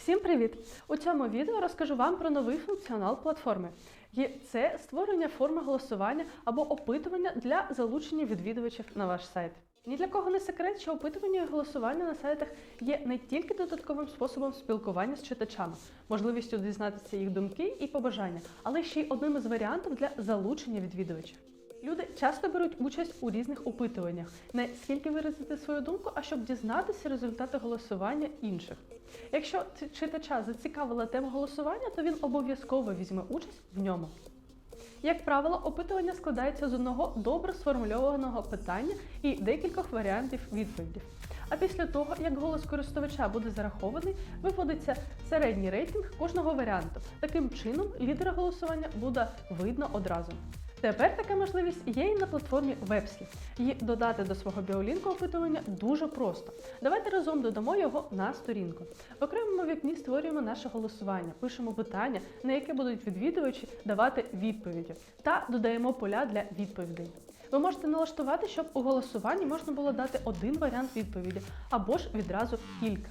Всім привіт! У цьому відео розкажу вам про новий функціонал платформи. І Це створення форми голосування або опитування для залучення відвідувачів на ваш сайт. Ні для кого не секрет, що опитування і голосування на сайтах є не тільки додатковим способом спілкування з читачами, можливістю дізнатися їх думки і побажання, але ще й одним із варіантів для залучення відвідувачів. Люди часто беруть участь у різних опитуваннях, не скільки виразити свою думку, а щоб дізнатися результати голосування інших. Якщо читача зацікавила тема голосування, то він обов'язково візьме участь в ньому. Як правило, опитування складається з одного добре сформульованого питання і декількох варіантів відповідей. А після того, як голос користувача буде зарахований, виводиться середній рейтинг кожного варіанту. Таким чином, лідера голосування буде видно одразу. Тепер така можливість є і на платформі Websly. Її додати до свого біолінку опитування дуже просто. Давайте разом додамо його на сторінку. В окремому вікні створюємо наше голосування, пишемо питання, на яке будуть відвідувачі давати відповіді, та додаємо поля для відповідей. Ви можете налаштувати, щоб у голосуванні можна було дати один варіант відповіді або ж відразу кілька.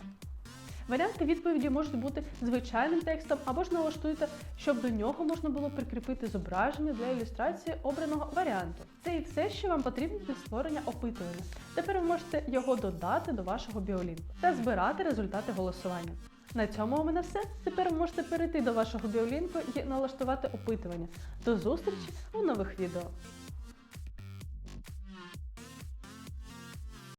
Варіанти відповіді можуть бути звичайним текстом або ж налаштуйте, щоб до нього можна було прикріпити зображення для ілюстрації обраного варіанту. Це і все, що вам потрібно для створення опитування. Тепер ви можете його додати до вашого біолінку та збирати результати голосування. На цьому у мене все. Тепер ви можете перейти до вашого біолінку і налаштувати опитування. До зустрічі у нових відео.